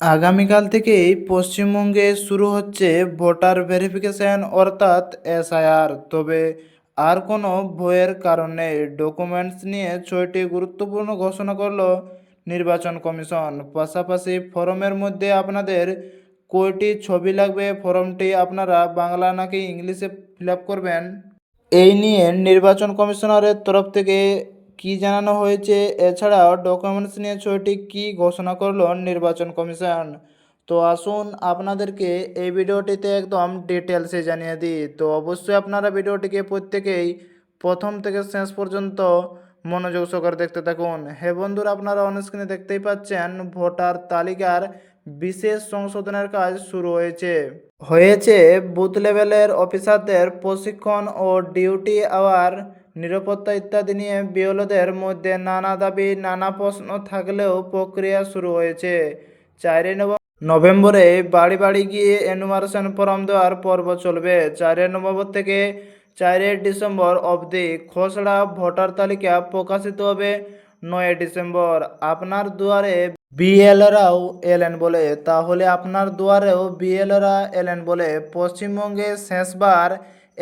আগামীকাল থেকেই পশ্চিমবঙ্গে শুরু হচ্ছে ভোটার ভেরিফিকেশন অর্থাৎ এসআইআর। তবে আর কোনো ভয়ের কারণ ডকুমেন্টস নিয়ে ছয়টি গুরুত্বপূর্ণ ঘোষণা করল নির্বাচন কমিশন। পাশাপাশি ফরমের মধ্যে আপনাদের কয়টি ছবি লাগবে ফর্মটি আপনারা বাংলা নাকি ইংলিশে ফিল করবেন? এই নিয়ে নির্বাচন কমিশনারের তরফ থেকে কি জানানো হয়েছে? এছাড়াও ডকুমেন্টস নিয়ে ছয়টি কি ঘোষণা করল নির্বাচন কমিশন? তো আসুন আপনাদেরকে এই ভিডিওটিতে একদম ডিটেলসে জানিয়ে দিই। তো অবশ্যই আপনারা ভিডিওটিকে প্রত্যেকেই প্রথম থেকে শেষ পর্যন্ত মনোযোগ সহকারে দেখতে থাকুন। হে বন্ধুরা, আপনারা অনস্ক্রিনে দেখতেই পাচ্ছেন ভোটার তালিকার বিশেষ সংশোধনের কাজ শুরু হয়েছে। হয়েছে বুথ লেভেলের অফিসারদের প্রশিক্ষণ ও ডিউটি আওয়ার নিরাপত্তা ইত্যাদি নিয়ে বিএলওদের মধ্যে নানা দাবি, নানা প্রশ্ন থাকলেও প্রক্রিয়া শুরু হয়েছে। চারই নভেম্বর বাড়ি বাড়ি গিয়ে এনুমারেশন ফর্ম দেওয়ার পর্ব চলবে। চারই নভেম্বর থেকে চারই ডিসেম্বর অবধি খসড়া ভোটার তালিকা প্রকাশিত হবে নয় ডিসেম্বর। আপনার দুয়ারে বিএলরাও এলেন বলে। তাহলে আপনার দুয়ারেও বিএলরা এলেন বলে। পশ্চিমবঙ্গে শেষবার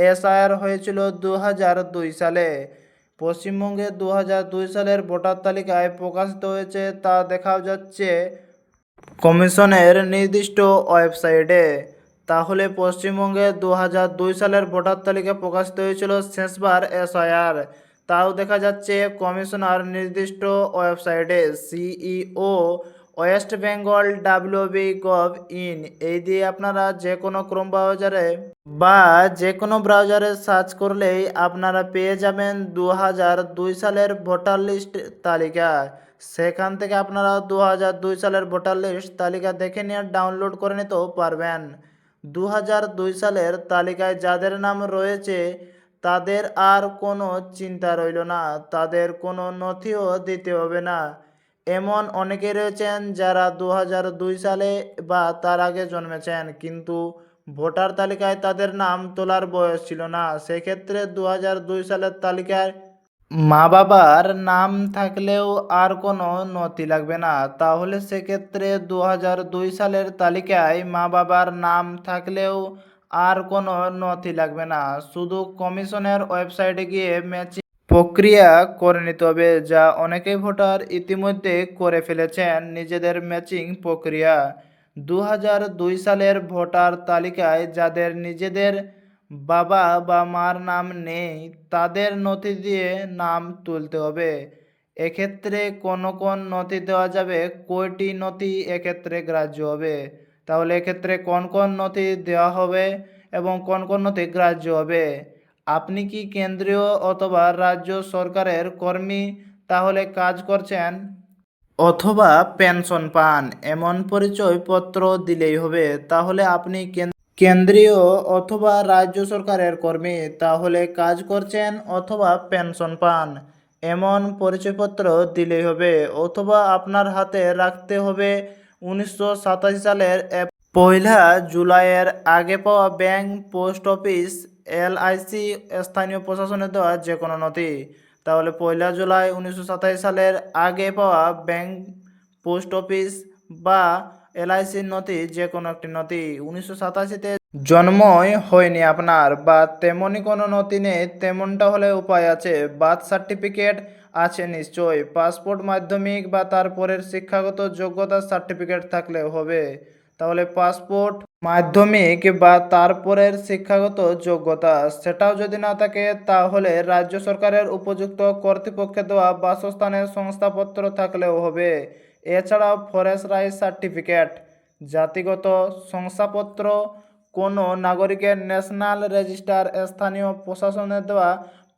এসআইআর হয়েছিল দু হাজার দুই সালে। পশ্চিমবঙ্গে দু হাজার দুই সালের ভোটার তালিকায় প্রকাশিত হয়েছে তা দেখা যাচ্ছে কমিশনের নির্দিষ্ট ওয়েবসাইটে। তাহলে পশ্চিমবঙ্গে দু হাজার দুই সালের ভোটার তালিকা প্রকাশিত হয়েছিল শেষবার এসআইআর। তাও দেখা যাচ্ছে কমিশনার নির্দিষ্ট ওয়েবসাইটে CEO West Bengal WB gov in. এই দিয়ে আপনারা যে কোনো ক্রোম ব্রাউজারে বা যে কোনো ব্রাউজারে সার্চ করলেই আপনারা পেয়ে যাবেন দু দুই সালের ভোটার লিস্ট তালিকা। সেখান থেকে আপনারা দু দুই সালের ভোটার লিস্ট তালিকা দেখে নিয়ে ডাউনলোড করে নিতেও পারবেন। দু দুই সালের তালিকায় যাদের নাম রয়েছে, তাদের আর কোনো চিন্তা রইল না। তাদের কোনো নথিও দিতে হবে না। এমন অনেকে রয়েছেন যারা দু দুই সালে বা তার আগে জন্মেছেন, কিন্তু ভোটার তালিকায় তাদের নাম তোলার বয়স ছিল না। সেক্ষেত্রে দু দুই সালের তালিকায় মা বাবার নাম থাকলেও আর কোনো নথি লাগবে না। তাহলে সেক্ষেত্রে দু দুই সালের তালিকায় মা বাবার নাম থাকলেও আর কোনো নথি লাগবে না। শুধু কমিশনের ওয়েবসাইটে গিয়ে ম্যাচিং প্রক্রিয়া করে নিতে হবে, যা অনেকেই ভোটার ইতিমধ্যে করে ফেলেছেন নিজেদের ম্যাচিং প্রক্রিয়া। দু হাজার দুই সালের ভোটার তালিকায় যাদের নিজেদের বাবা বা মার নাম নেই, তাদের নথি দিয়ে নাম তুলতে হবে। এক্ষেত্রে কোন কোন নথি দেওয়া যাবে, কয়টি নথি এক্ষেত্রে গ্রাহ্য হবে? তাহলে এক্ষেত্রে কোন কোন নথি দেওয়া হবে এবং কোন কোন নথি গ্রাহ্য হবে? আপনি কি কেন্দ্রীয় অথবা রাজ্য সরকারের কর্মী তাহলে কাজ করছেন? অথবা পেনশন পান, এমন পরিচয়পত্র দিলেই হবে। তাহলে আপনি কেন্দ্রীয় অথবা রাজ্য সরকারের কর্মী তাহলে কাজ করছেন অথবা পেনশন পান, এমন পরিচয়পত্র দিলেই হবে। অথবা আপনার হাতে রাখতে হবে উনিশশো সাতাশি সালের পয়লা জুলাইয়ের আগে পাওয়া ব্যাংক পোস্ট অফিস এলআইসি স্থানীয় প্রশাসনের দেওয়া যে কোনো নথি। তাহলে পয়লা জুলাই উনিশশো সাতাশি সালের আগে পাওয়া ব্যাংক, পোস্ট অফিস বা এলআইসির নথি যে কোনো একটি নথি উনিশশো সাতাশিতে জন্মই হয়নি আপনার বা তেমনই কোনো নথি নেই, তেমনটা হলে উপায় আছে। বার্থ সার্টিফিকেট আছে নিশ্চয়ই, পাসপোর্ট মাধ্যমিক বা তারপরের শিক্ষাগত যোগ্যতার সার্টিফিকেট থাকলে হবে। তাহলে পাসপোর্ট মাধ্যমিক বা তারপরের শিক্ষাগত যোগ্যতা, সেটাও যদি না থাকে, তাহলে রাজ্য সরকারের উপযুক্ত কর্তৃপক্ষে দেওয়া বাসস্থানের সংস্থাপত্র থাকলেও হবে। এছাড়াও ফরেস্ট রাইট সার্টিফিকেট, জাতিগত শংসাপত্র, কোনো নাগরিকের ন্যাশনাল রেজিস্টার, স্থানীয় প্রশাসনের দেওয়া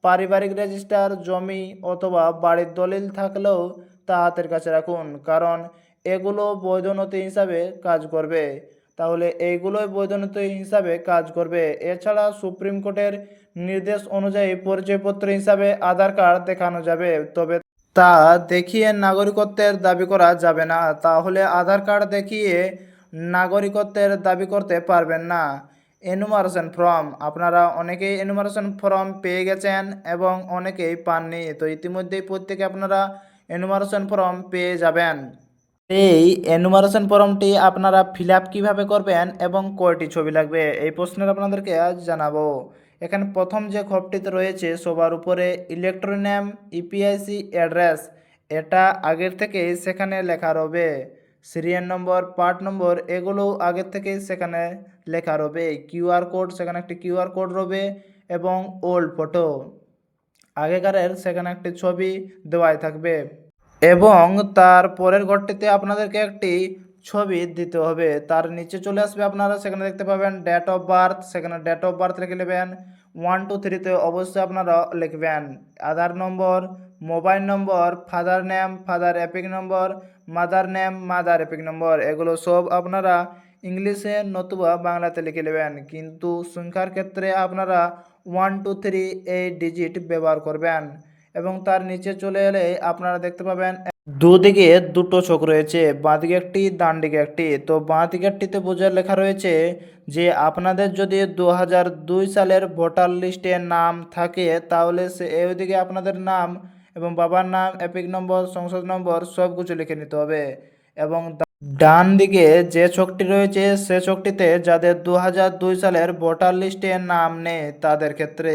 পারিবারিক রেজিস্টার, জমি অথবা বাড়ির দলিল থাকলেও তা হাতের কাছে রাখুন, কারণ এগুলো বৈধ নথি হিসাবে কাজ করবে। তাহলে এইগুলোই বৈধ নথি হিসাবে কাজ করবে। এছাড়া সুপ্রিম কোর্টের নির্দেশ অনুযায়ী পরিচয়পত্র হিসাবে আধার কার্ড দেখানো যাবে, তবে তা দেখিয়ে নাগরিকত্বের দাবি করা যাবে না। তাহলে আধার কার্ড দেখিয়ে নাগরিকত্বের দাবি করতে পারবেন না। এনুমারেশন ফর্ম, আপনারা অনেকেই এনুমারেশন ফর্ম পেয়ে গেছেন এবং অনেকেই পাননি, তো ইতিমধ্যেই প্রত্যেকে আপনারা এনুমারেশন ফর্ম পেয়ে যাবেন। এই এনুমারেশন ফর্মটি আপনারা ফিল আপ কীভাবে করবেন এবং কয়টি ছবি লাগবে? এই প্রশ্নের আপনাদেরকে আজ জানাব। এখানে প্রথম যে খপটিতে রয়েছে, সবার উপরে ইলেকট্রনিক নেম ইপিআইসি অ্যাড্রেস এটা আগের থেকেই সেখানে লেখা রবে। সিরিয়াল নম্বর পার্ট নম্বর এগুলো আগের থেকেই সেখানে লেখা রবে। কিউআর কোড সেখানে একটি কিউআর কোড রবে এবং ওল্ড ফটো আগেকারের সেখানে একটি ছবি দেওয়াই থাকবে। এবং তার পরের ঘরটিতে আপনাদেরকে একটি ছবি দিতে হবে। তার নিচে চলে আসবে আপনারা, সেখানে দেখতে পাবেন ডেট অফ বার্থ সেখানে ডেট অফ বার্থ লিখে নেবেন। ওয়ান টু থ্রিতে অবশ্যই আপনারা লিখবেন। Aadhaar number mobile number father name father EPIC number mother name mother EPIC number এগুলো সব আপনারা ইংলিশে নতুবা বাংলাতে লিখে নেবেন। কিন্তু সংখ্যার ক্ষেত্রে আপনারা ওয়ান টু থ্রি এই ডিজিট ব্যবহার করবেন। এবং তার নিচে চলে এলে আপনারা দেখতে পাবেন দুদিকে দুটো চোখ রয়েছে, বাঁদিকে একটি ডান দিকে একটি। তো বাঁ দিকেরটিতে বোঝার লেখা রয়েছে যে আপনাদের যদি দু দুই সালের ভোটার লিস্টে নাম থাকে, তাহলে সে ওইদিকে আপনাদের নাম এবং বাবার নাম, এপিক নম্বর, সংসদ নম্বর সব কিছু লিখে নিতে হবে। এবং ডান দিকে যে ছকটি রয়েছে, সে ছকটিতে যাদের দু হাজার দুই সালের ভোটার লিস্টে নাম নেই, তাদের ক্ষেত্রে।